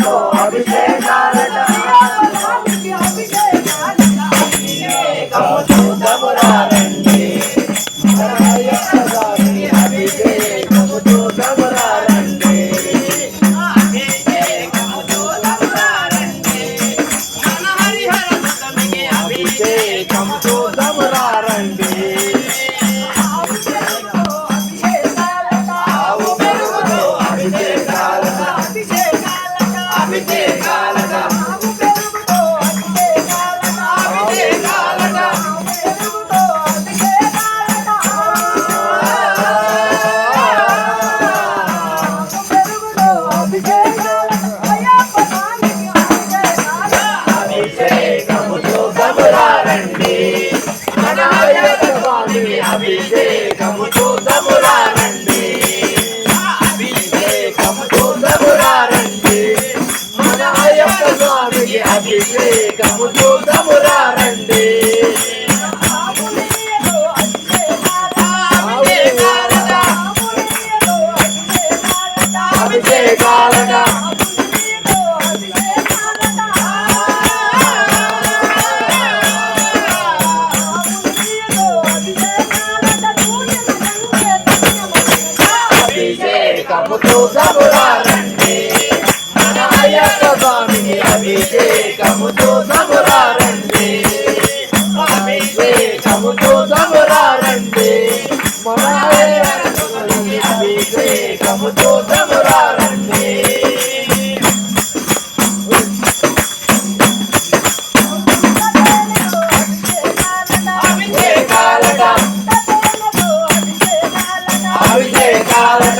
Oh. అభిషేకము చూద్దామురా రండి. అభిషేకము చూద్దామురా రండి. మన అయ్యప్ప స్వామికి అభిషేకము చూద్దామురా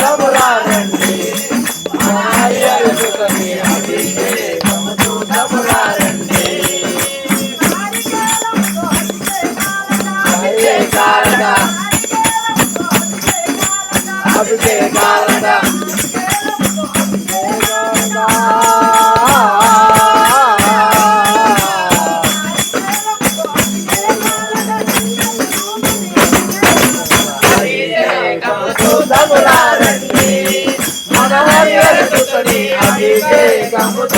Come on. 想不出